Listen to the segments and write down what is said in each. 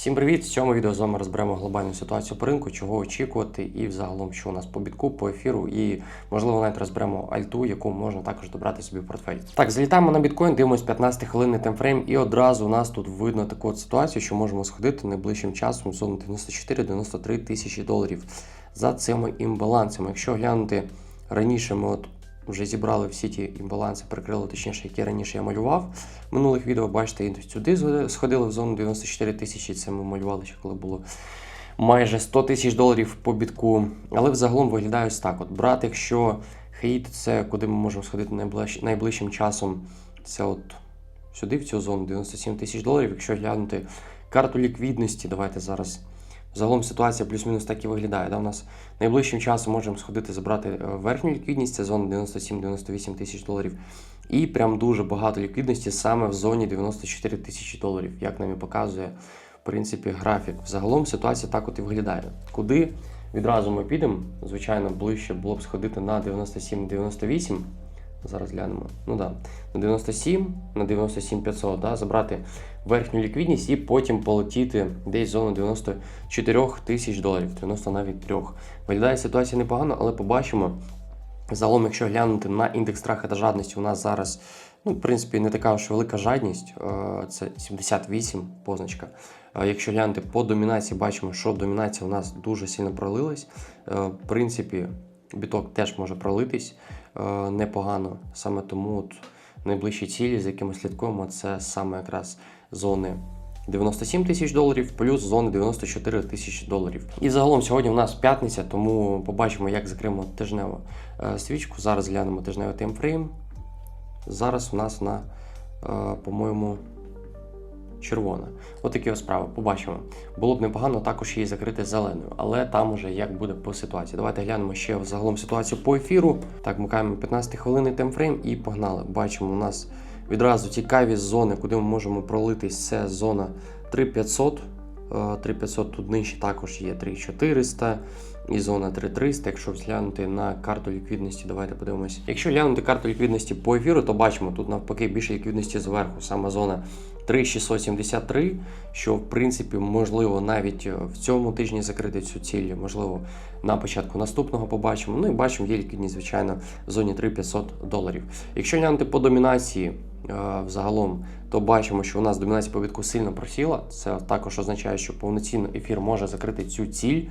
Всім привіт! В цьому відео з вами розберемо глобальну ситуацію по ринку, чого очікувати, і взагалом, що у нас по бітку, по ефіру, і можливо навіть розберемо альту, яку можна також добрати собі в портфель. Так, залітаємо на біткоін, дивимось 15 хвилинний темфрейм, і одразу у нас тут видно таку от ситуацію, що можемо сходити найближчим часом в зону 94-93 тисячі доларів за цими імбалансами. Якщо глянути раніше, ми от вже зібрали всі ті імбаланси, прикрили точніше, які раніше я малював. Минулих відео, бачите, і сюди сходили в зону 94 тисячі. Це ми малювали ще коли було майже 100 тисяч доларів по бітку. Але взагалом виглядає ось так. От брати, якщо хейт, це куди ми можемо сходити найближ... найближчим часом. Це от сюди, в цю зону 97 тисяч доларів. Якщо глянути карту ліквідності, давайте зараз. Загалом ситуація плюс-мінус так і виглядає. Да? У нас найближчим часом можемо сходити забрати е, верхню ліквідність, це зона 97-98 тисяч доларів. І прям дуже багато ліквідності саме в зоні 94 тисячі доларів, як нам і показує в принципі графік. Загалом ситуація так от і виглядає. Куди відразу ми підемо? Звичайно, ближче було б сходити на 97-98. Зараз глянемо. Ну да, на 97, на 97 500, да, забрати верхню ліквідність і потім полетіти десь в зону 94 тисяч доларів, 90 навіть 3. Виглядає ситуація непогано, але побачимо. Загалом, якщо глянути на індекс страху та жадності, у нас зараз, ну, в принципі, не така ж велика жадність, е, це 78 позначка. Е, Якщо глянути по домінації, бачимо, що домінація у нас дуже сильно пролилась. Е, В принципі, біток теж може пролитись непогано. Саме тому от найближчі цілі, за якими слідкуємо, це саме якраз зони 97 тисяч доларів плюс зони 94 тисячі доларів. І загалом сьогодні у нас п'ятниця, тому побачимо, як закриємо тижневу е, свічку. Зараз глянемо тижневий таймфрейм. Зараз у нас на, е, по-моєму, червона. От ось справи. Побачимо. Було б непогано також її закрити зеленою, але там уже як буде по ситуації. Давайте глянемо ще загалом ситуацію по ефіру. Так, вмикаємо 15 хвилинний таймфрейм і погнали. Бачимо, у нас відразу цікаві зони, куди ми можемо пролитись. Це зона 3500. Е, 3500 тут нижче також є 3400 і зона 3300. Якщо глянути на карту ліквідності, давайте подивимося. Якщо глянути карту ліквідності по ефіру, то бачимо тут навпаки більше ліквідності зверху. Саме зона 3673, що в принципі можливо навіть е, в цьому тижні закрити цю ціль, можливо, на початку наступного побачимо. Ну і бачимо, є ліквідність, звичайно, в зоні 3500 доларів. Якщо глянути по домінації. е, Взагалом, то бачимо, що у нас домінація по бітку сильно просіла. Це також означає, що повноцінно ефір може закрити цю ціль.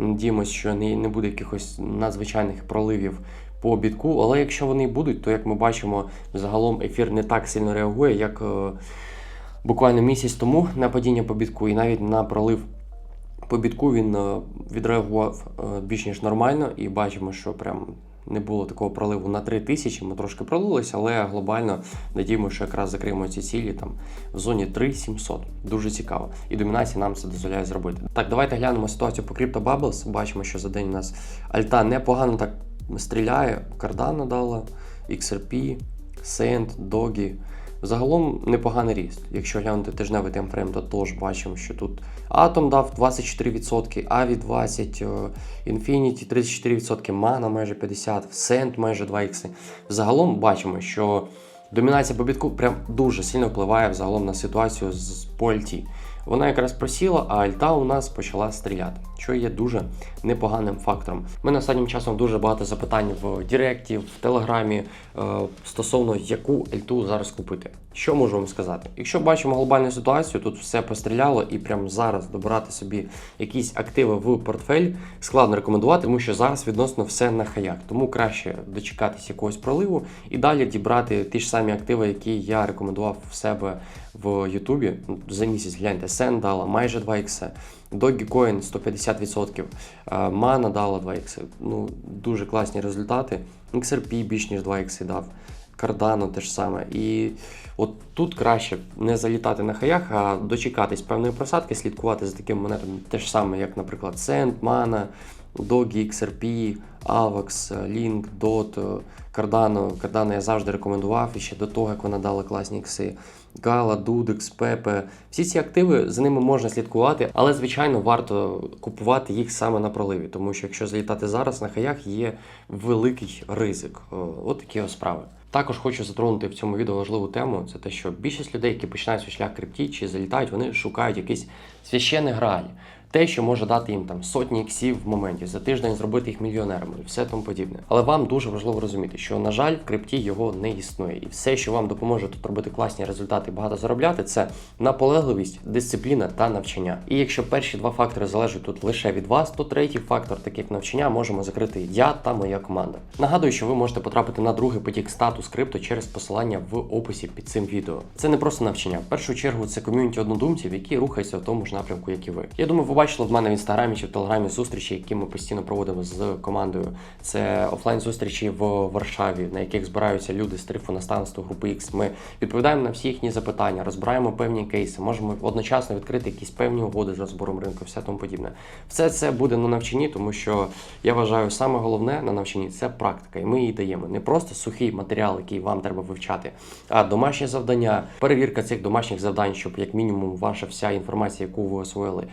Надіємось, що не, не буде якихось надзвичайних проливів по бітку. Але якщо вони будуть, то як ми бачимо, загалом ефір не так сильно реагує, як е, буквально місяць тому на падіння по бітку, і навіть на пролив по бітку він е, відреагував е, більш ніж нормально, і бачимо, що прям не було такого проливу на 3 тисячі. Ми трошки пролилися, але глобально надіємося, що якраз закриємо ці цілі там в зоні 3700. Дуже цікаво. І домінація нам це дозволяє зробити. Так, давайте глянемо ситуацію по Crypto Bubbles. Бачимо, що за день у нас альта непогано так стріляє. Cardano дала, XRP, Sand, Dogi. Загалом непоганий ріст. Якщо глянути тижневий таймфрейм, то теж бачимо, що тут Atom дав 24%, Avi 20%, е, Infinity 34%, Mana майже 50%, Sand майже 2х. Загалом бачимо, що домінація побітку прям дуже сильно впливає взагалом на ситуацію з по альті. Вона якраз просіла, а альта у нас почала стріляти, що є дуже непоганим фактором. Мене останнім часом дуже багато запитань в Директі, в Телеграмі е, стосовно яку альту зараз купити. Що можу вам сказати? Якщо бачимо глобальну ситуацію, тут все постріляло, і прямо зараз добирати собі якісь активи в портфель складно рекомендувати, тому що зараз відносно все на хаях. Тому краще дочекатись якогось проливу і далі дібрати ті ж самі активи, які я рекомендував в себе в Ютубі. Ну, За місяць гляньте, Сен дала майже 2 х Dogecoin 150%, е, Mana дала 2 х Ну, дуже класні результати. XRP більш ніж 2 х дав. Cardano теж саме. І от тут краще не залітати на хаях, а дочекатись певної просадки, слідкувати за такими монетами, те ж саме, як, наприклад, Send, Mana, Dogi, XRP, AVAX, Link, DOT, Cardano. Cardano я завжди рекомендував і ще до того, як вона дала класні ікси. Gala, Dudex, Pepe. Всі ці активи за ними можна слідкувати, але звичайно варто купувати їх саме на проливі, тому що якщо залітати зараз на хаях, є великий ризик. От такі ось справи. Також хочу затронути в цьому відео важливу тему. Це те, що більшість людей, які починають свій шлях крипті чи залітають, вони шукають якийсь священний грааль. Те, що може дати їм там сотні іксів в моменті, за тиждень зробити їх мільйонерами і все тому подібне. Але вам дуже важливо розуміти, що на жаль, в крипті його не існує, і все, що вам допоможе тут робити класні результати і багато заробляти, це наполегливість, дисципліна та навчання. І якщо перші два фактори залежать тут лише від вас, то третій фактор, такий як навчання, можемо закрити я та моя команда. Нагадую, що ви можете потрапити на другий потік статус крипто через посилання в описі під цим відео. Це не просто навчання. В першу чергу це ком'юніті однодумців, які рухаються в тому ж напрямку, як і ви. Я думаю, ви бачили в мене в інстаграмі чи в телеграмі зустрічі, які ми постійно проводимо з командою. Це офлайн зустрічі в Варшаві, на яких збираються люди з тарифу наставництва групи X. Ми відповідаємо на всі їхні запитання, розбираємо певні кейси, можемо одночасно відкрити якісь певні угоди з розбором ринку, все тому подібне. Все це буде на навчанні, тому що я вважаю, саме головне на навчанні це практика, і ми її даємо. Не просто сухий матеріал, який вам треба вивчати, а домашні завдання, перевірка цих домашніх завдань, щоб як мінімум ваша вся інформація, яку ви освоїли,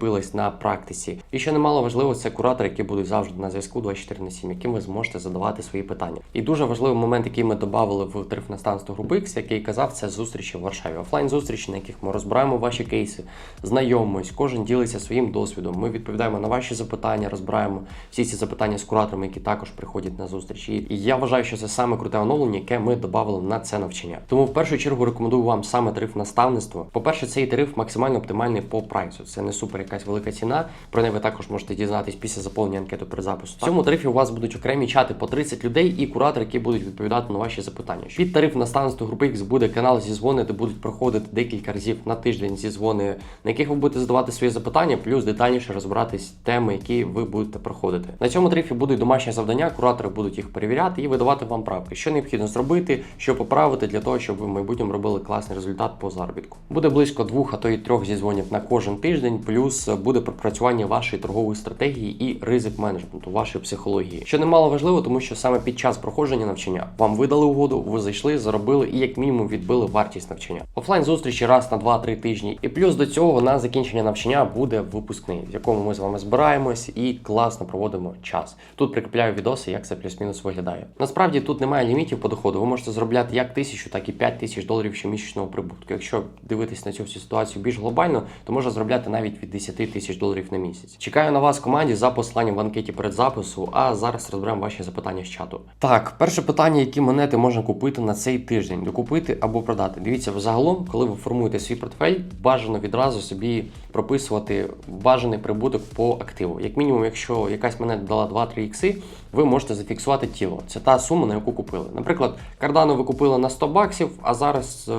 підкріпилась на практиці. І що немало важливо, це куратори, які будуть завжди на зв'язку 24 на 7, яким ви зможете задавати свої питання. І дуже важливий момент, який ми додали в тариф наставництво групи X, який казав, це зустрічі в Варшаві. Офлайн зустрічі, на яких ми розбираємо ваші кейси, знайомимось, кожен ділиться своїм досвідом. Ми відповідаємо на ваші запитання, розбираємо всі ці запитання з кураторами, які також приходять на зустрічі. І я вважаю, що це саме круте оновлення, яке ми додали на це навчання. Тому в першу чергу рекомендую вам саме тариф наставництво. По-перше, цей тариф максимально оптимальний по прайсу. Це не супер якась велика ціна. Про неї ви також можете дізнатись після заповнення анкету при запису. В цьому тарифі у вас будуть окремі чати по 30 людей і куратори, які будуть відповідати на ваші запитання. Під тариф наставництво групи X буде канал зізвони, де будуть проходити декілька разів на тиждень зізвони, на яких ви будете задавати свої запитання, плюс детальніше розбиратись теми, які ви будете проходити. На цьому тарифі будуть домашні завдання, куратори будуть їх перевіряти і видавати вам правки, що необхідно зробити, що поправити для того, щоб ви в майбутньому робили класний результат по заробітку. Буде близько двох, а то й трьох зізвонів на кожен тиждень, плюс буде пропрацювання вашої торгової стратегії і ризик менеджменту, вашої психології, що немало важливо, тому що саме під час проходження навчання вам видали угоду, ви зайшли, заробили і як мінімум відбили вартість навчання. Офлайн зустрічі раз на 2-3 тижні. І плюс до цього на закінчення навчання буде випускний, в якому ми з вами збираємось і класно проводимо час. Тут прикріпляю відоси, як це плюс-мінус виглядає. Насправді тут немає лімітів по доходу. Ви можете заробляти як тисячу, так і 5 тисяч доларів щомісячного прибутку. Якщо дивитись на цю всю ситуацію більш глобально, то можна заробляти навіть від 10 тисяч доларів на місяць. Чекаю на вас в команді за посиланням в анкеті перед запису, а зараз розберемо ваші запитання з чату. Так, перше питання, які монети можна купити на цей тиждень, докупити або продати. Дивіться, взагалом, коли ви формуєте свій портфель, бажано відразу собі прописувати бажаний прибуток по активу. Як мінімум, якщо якась монета дала 2-3 ікси, ви можете зафіксувати тіло. Це та сума, на яку купили. Наприклад, кардану ви купили на 100 баксів, а зараз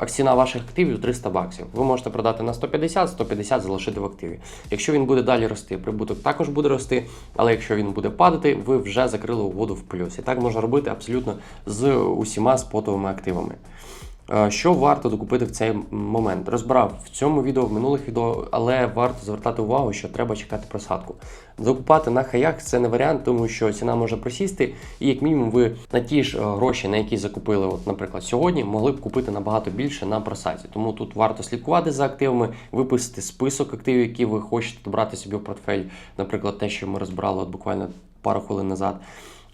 е, ціна ваших активів 300 баксів. Ви можете продати на 150, 150 залишити в активі. Якщо він буде далі рости, прибуток також буде рости, але якщо він буде падати, ви вже закрили угоду в плюс. І так можна робити абсолютно з усіма спотовими активами. Е, Що варто докупити в цей момент? Розбирав в цьому відео, в минулих відео, але варто звертати увагу, що треба чекати просадку. Докупати на хаях це не варіант, тому що ціна може просісти, і як мінімум ви на ті ж е, гроші, на які закупили, от, наприклад, сьогодні, могли б купити набагато більше на просадці. Тому тут варто слідкувати за активами, виписати список активів, які ви хочете добрати собі в портфель, наприклад, те, що ми розбирали от буквально пару хвилин назад.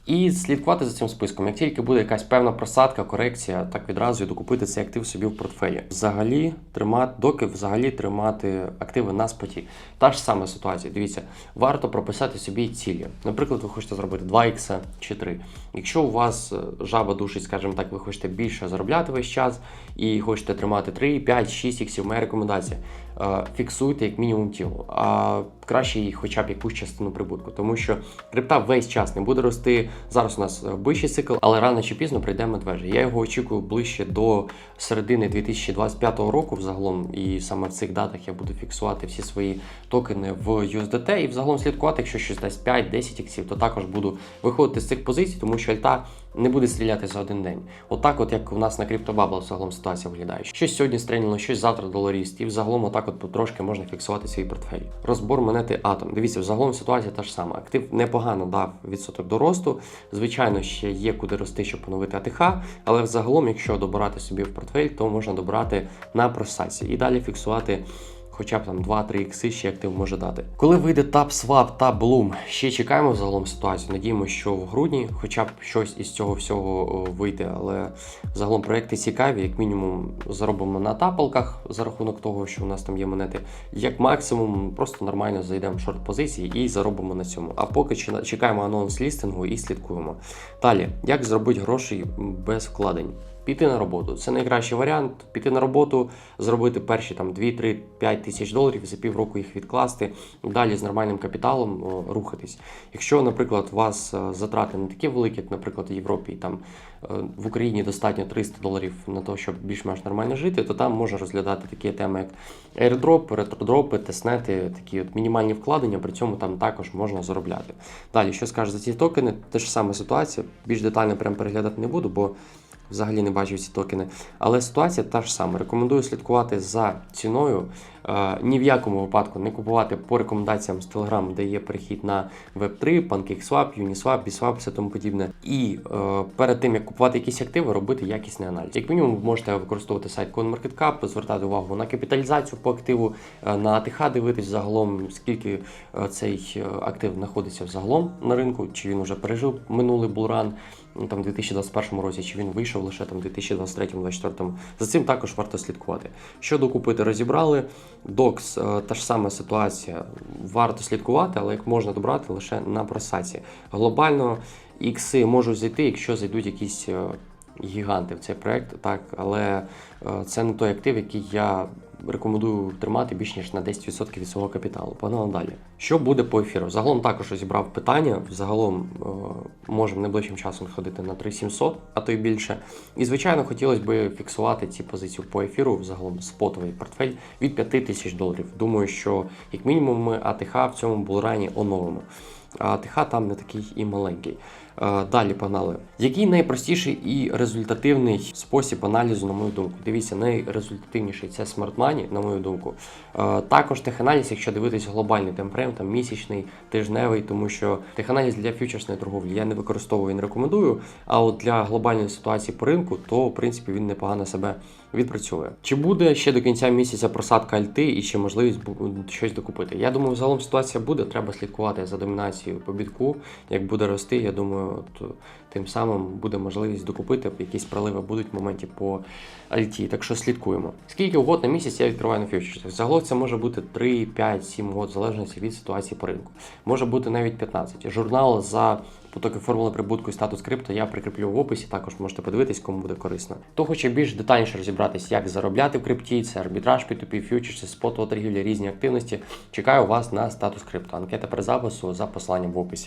І слідкувати за цим списком. Як тільки буде якась певна просадка, корекція, так відразу і докупити цей актив собі в портфелі. Взагалі тримати, доки взагалі тримати активи на споті. Та ж сама ситуація. Дивіться, варто прописати собі цілі. Наприклад, ви хочете зробити 2 х чи 3. Якщо у вас е, жаба душить, скажімо так, ви хочете більше заробляти весь час і хочете тримати 3, 5, 6 іксів, моя рекомендація. Е, Фіксуйте як мінімум тіло, а краще і хоча б якусь частину прибутку, тому що крипта весь час не буде рости. Зараз у нас е, вищий цикл, але рано чи пізно прийде медвежий. Я його очікую ближче до середини 2025 року. Взагалом, і саме в цих датах я буду фіксувати всі свої токени в USDT і взагалом слідкувати, якщо щось дасть 5-10 іксів, то також буду виходити з цих позицій, тому що альта не буде стріляти за один день. Отак, от як у нас на криптобабл загалом ситуація виглядає. Щось сьогодні стрельнуло, щось завтра доларіст, і взагалом отак от потрошки можна фіксувати свій портфель. Розбор монети Атом. Дивіться, взагалом ситуація та ж сама. Актив непогано дав відсоток до росту. Звичайно, ще є куди рости, щоб поновити АТХ, але взагалом, якщо добирати собі в портфель, то можна добирати на просадці і далі фіксувати хоча б там 2-3 ікси ще актив може дати. Коли вийде TapSwap та Bloom, ще чекаємо загалом ситуацію. Надіємося, що в грудні хоча б щось із цього всього вийде, але загалом проекти цікаві, як мінімум заробимо на тапалках за рахунок того, що у нас там є монети. Як максимум, просто нормально зайдемо в шорт позиції і заробимо на цьому. А поки чекаємо анонс лістингу і слідкуємо. Далі, як зробити гроші без вкладень? Піти на роботу. Це найкращий варіант. Піти на роботу, зробити перші там 2, 3, 5 тисяч доларів, за півроку їх відкласти, далі з нормальним капіталом о, рухатись. Якщо, наприклад, у вас е, затрати не такі великі, як, наприклад, в Європі, там е, в Україні достатньо 300 доларів на те, щоб більш-менш нормально жити, то там можна розглядати такі теми, як airdrop, ретродропи, теснети, такі от мінімальні вкладення, при цьому там також можна заробляти. Далі, що скажеш за ці токени? Те ж сама ситуація. Більш детально прям переглядати не буду, бо взагалі не бачив ці токени. Але ситуація та ж сама. Рекомендую слідкувати за ціною. Е, ні в якому випадку не купувати по рекомендаціям з Telegram, де є перехід на Web3, PancakeSwap, Uniswap, BSwap, все тому подібне. І е, перед тим як купувати якісь активи, робити якісний аналіз. Як мінімум, ви можете використовувати сайт CoinMarketCap, звертати увагу на капіталізацію по активу, е, на АТХ дивитись загалом, скільки е, цей актив знаходиться взагалом на ринку, чи він вже пережив минулий булран там, у 2021 році, чи він вийшов лише там 2023-2024. За цим також варто слідкувати. Що докупити, розібрали. Докс е, та ж сама ситуація. Варто слідкувати, але як можна добрати лише на просаці. Глобально ікси можуть зайти, якщо зайдуть якісь е, гіганти в цей проект, так, але е, це не той актив, який я рекомендую тримати більш ніж на 10% від свого капіталу. Погнали далі. Що буде по ефіру? Загалом також розібрав питання. Загалом е, можемо найближчим часом ходити на 3700, а то й більше. І звичайно, хотілося б фіксувати ці позиції по ефіру, загалом спотовий портфель від 5 тисяч доларів. Думаю, що як мінімум ми АТХ в цьому булрані оновимо. А АТХ там не такий і маленький. Е, Далі погнали. Який найпростіший і результативний спосіб аналізу, на мою думку? Дивіться, найрезультативніший це Smart Money, на мою думку. Е, Також теханаліз, якщо дивитись глобальний темпрем, там місячний, тижневий, тому що теханаліз для фьючерсної торговлі я не використовую і не рекомендую. А от для глобальної ситуації по ринку, то в принципі він непогано себе відпрацьовує. Чи буде ще до кінця місяця просадка альти і чи можливість щось докупити? Я думаю, загалом ситуація буде. Треба слідкувати за домінацією по бітку. Як буде рости, я думаю, от, тим самим буде можливість докупити. Якісь проливи будуть в моменті по альті. Так що слідкуємо. Скільки угод на місяць я відкриваю на фьючерсах? Загалом це може бути 3, 5, 7 угод, в залежності від ситуації по ринку. Може бути навіть 15. Журнал за потоки формули прибутку і статус крипто я прикріплю в описі. Також можете подивитись, кому буде корисно. Хто хоче більш детальніше розібратись, як заробляти в крипті, це арбітраж, P2P, фьючерси, спотова торгівля, різні активності. Чекаю вас на статус крипто. Анкета при запису за посиланням в описі.